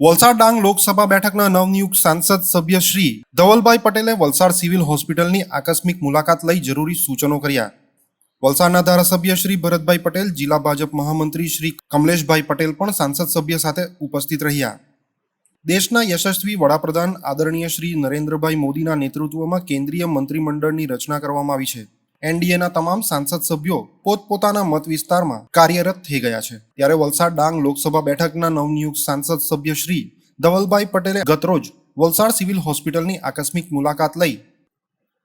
વલસાડ ડાંગ લોકસભા બેઠકના નવનિયુક્ત સાંસદ સભ્ય શ્રી ધવલભાઈ પટેલે વલસાડ સિવિલ હોસ્પિટલની આકસ્મિક મુલાકાત લઈ જરૂરી સૂચનો કર્યા. વલસાડના ધારાસભ્ય શ્રી ભરતભાઈ પટેલ, જિલ્લા ભાજપ મહામંત્રી શ્રી કમલેશભાઈ પટેલ પણ સાંસદ સભ્ય સાથે ઉપસ્થિત રહ્યા. દેશના યશસ્વી વડાપ્રધાન આદરણીય શ્રી નરેન્દ્રભાઈ મોદીના નેતૃત્વમાં કેન્દ્રીય મંત્રીમંડળની રચના કરવામાં આવી છે. એનડીએના તમામ સાંસદ સભ્યો પોતપોતાના મત વિસ્તારમાં કાર્યરત થઈ ગયા છે. ત્યારે વલસાડ ડાંગ લોકસભા બેઠકના નવનિયુક્ત સાંસદ સભ્ય શ્રી ધવલભાઈ પટેલે ગતરોજ વલસાડ સિવિલ હોસ્પિટલની આકસ્મિક મુલાકાત લઈ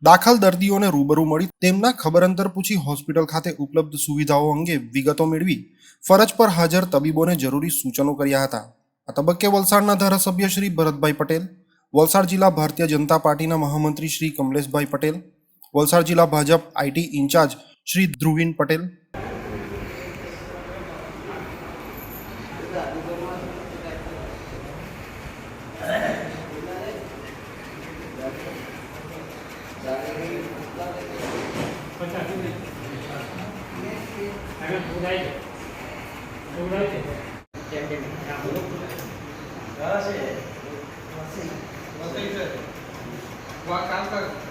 દાખલ દર્દીઓને રૂબરૂ મળી તેમના ખબર અંતર પૂછી હોસ્પિટલ ખાતે ઉપલબ્ધ સુવિધાઓ અંગે વિગતો મેળવી ફરજ પર હાજર તબીબોને જરૂરી સૂચનો કર્યા હતા. આ તબક્કે વલસાડના ધારાસભ્ય શ્રી ભરતભાઈ પટેલ, વલસાડ જિલ્લા ભારતીય જનતા પાર્ટીના મહામંત્રી શ્રી કમલેશભાઈ પટેલ વલસાડ જિલ્લા Bhajap IT in charge Shri Dhruvin Patel. કામ કર.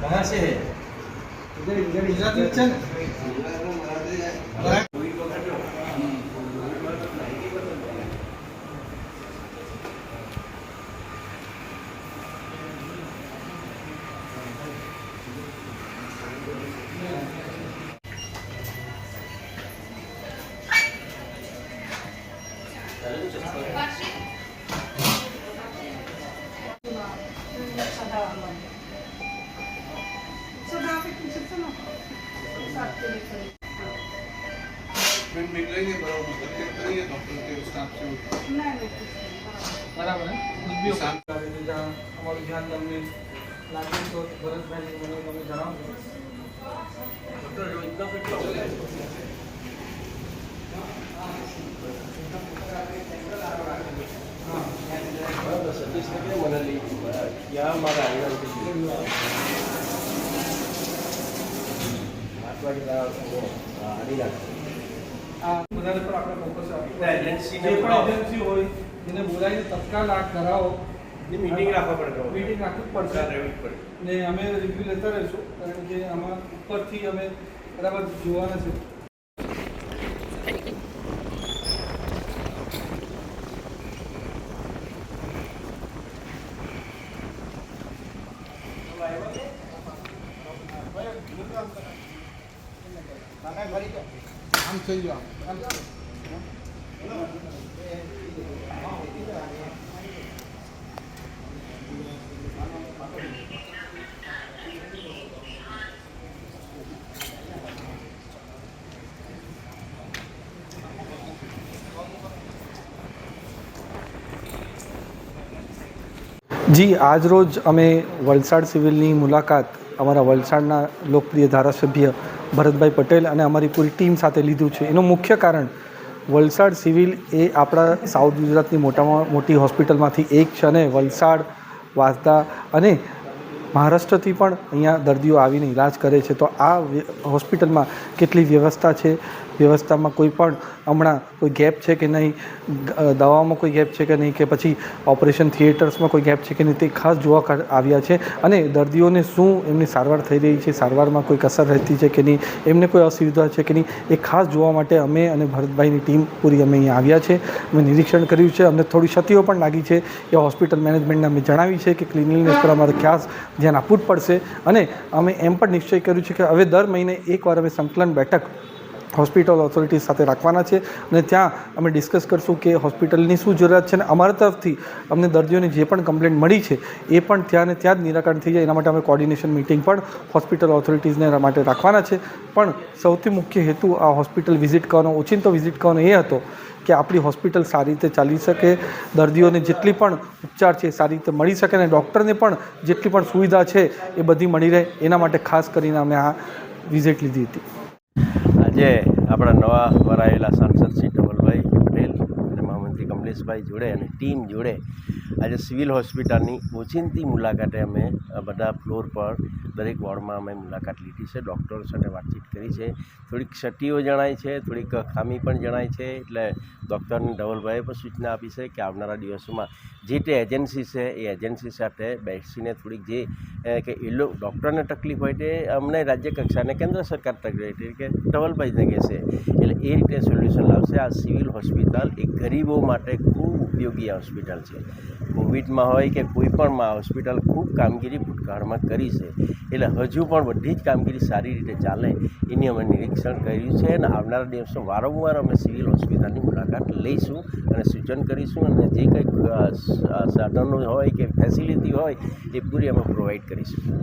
કહાં છે ગુજરાતી છે ને નીકળી છે બરાબર મદદ કરીએ ડૉક્ટર કે સ્ટાફ છે બરાબર ખુદ બી શાંત આવે છે જ્યાં અમારું ધ્યાન તમને લાગે તો ભરતભાઈ મને તમે જણાવજો મને લઈ ગયા મારા આગળ વધારે રાખવા પડે મીટિંગ રાખવી પડે. ને અમે રિવ્યુ લેતા રહીશું કે અમે બરાબર જોવાના છે. આમ થઈ ગયો જી આજરોજ અમે વલસાડ સિવિલની મુલાકાત અમારા વલસાડના લોકપ્રિય ધારાસભ્ય ભરતભાઈ પટેલ અને અમારી પૂરી ટીમ સાથે લીધું છે. એનું મુખ્ય કારણ વલસાડ સિવિલ એ આપણા સાઉથ ગુજરાતની મોટામાં મોટી હોસ્પિટલમાંથી એક છે અને વલસાડ, વાંસદા અને મહારાષ્ટ્રથી પણ અહીંયા દર્દીઓ આવીને ઈલાજ કરે છે. તો આ હોસ્પિટલમાં કેટલી વ્યવસ્થા છે? વ્યવસ્થામાં કોઈ પણ હમણાં કોઈ ગેપ છે કે નહીં? દવામાં કોઈ ગેપ છે કે નહીં? કે પછી ઓપરેશન થિયેટર્સમાં કોઈ ગેપ છે કે નહીં? તે ખાસ જોવા આવ્યા છે. અને દર્દીઓને શું એમની સારવાર થઈ રહી છે? સારવારમાં કોઈ કસર રહેતી છે કે નહીં? એમને કોઈ અસુવિધા છે કે નહીં? એ ખાસ જોવા માટે અમે અને ભરતભાઈની ટીમ પૂરી અમે અહીંયા આવ્યા છે. અમે નિરીક્ષણ કર્યું છે. અમને થોડી ક્ષતિઓ પણ લાગી છે એ હોસ્પિટલ મેનેજમેન્ટને અમે જણાવી છે કે ક્લિનિંગનેસ પર અમારે ખાસ ધ્યાન આપવું જ પડશે. અને અમે એમ પણ નિશ્ચય કર્યું છે કે હવે દર મહિને એકવાર અમે સંકલન બેઠક હોસ્પિટલ ઓથોરિટી સાથે રાખવાના છે અને ત્યાં અમે ડિસ્કસ કરશું કે હોસ્પિટલની શું જરૂરિયાત છે અને અમારા તરફથી અમને દર્દીઓની જે પણ કમ્પ્લેન્ટ મળી છે, એ પણ ત્યાં ને ત્યાં જ નિરાકરણ થઈ જાય. એના માટે અમે કોર્ડિનેશન મિટિંગ પણ હોસ્પિટલ ઓથોરિટીઝને માટે રાખવાના છે. પણ સૌથી મુખ્ય હેતુ આ હોસ્પિટલ વિઝિટ કરવાનો, ઓચિંતો વિઝિટ કરવાનો એ હતો કે આપણી હોસ્પિટલ સારી રીતે ચાલી શકે, દર્દીઓને જેટલી પણ ઉપચાર છે સારી રીતે મળી શકે અને ડૉક્ટરને પણ જેટલી પણ સુવિધા છે એ બધી મળી રહે. એના માટે ખાસ કરીને અમે આ વિઝિટ લીધી હતી. આજે આપણા નવા વરાયેલા સાંસદ શ્રી ધવલભાઈ પટેલ અને મહામંત્રી કમલેશભાઈ જોડે અને ટીમ જોડે આજે સિવિલ હોસ્પિટલની ઓચિંતી મુલાકાતે અમે બધા ફ્લોર પર દરેક વોર્ડમાં અમે મુલાકાત લીધી છે. ડૉક્ટરો સાથે વાતચીત કરી છે. થોડીક ક્ષતિઓ જણાય છે, થોડીક ખામી પણ જણાય છે. એટલે ડૉક્ટરની ધવલભાઈએ પણ સૂચના આપી છે કે આવનારા દિવસોમાં જે તે એજન્સી છે, એ એજન્સી સાથે બેસીને થોડીક જે કે એ લોકો ડૉક્ટરને તકલીફ હોય તે અમને રાજ્ય કક્ષાને કેન્દ્ર સરકાર તકલીફ હોય કે ધવલભાઈને કહેશે એટલે એ રીતે સોલ્યુશન લાવશે. આ સિવિલ હોસ્પિટલ એ ગરીબો માટે ખૂબ ઉપયોગી હોસ્પિટલ છે. કોવિડમાં હોય કે કોઈ પણમાં હોસ્પિટલ ખૂબ કામગીરી ભૂતકાળમાં કરી છે. એટલે હજુ પણ બધી જ કામગીરી સારી રીતે ચાલે એની અમે નિરીક્ષણ કર્યું છે અને આવનારા દિવસો વારંવાર અમે સિવિલ હોસ્પિટલની મુલાકાત લઈશું અને સૂચન કરીશું અને જે કંઈક સાધનો હોય કે ફેસિલિટી હોય એ પૂરી અમે પ્રોવાઈડ કરીશું.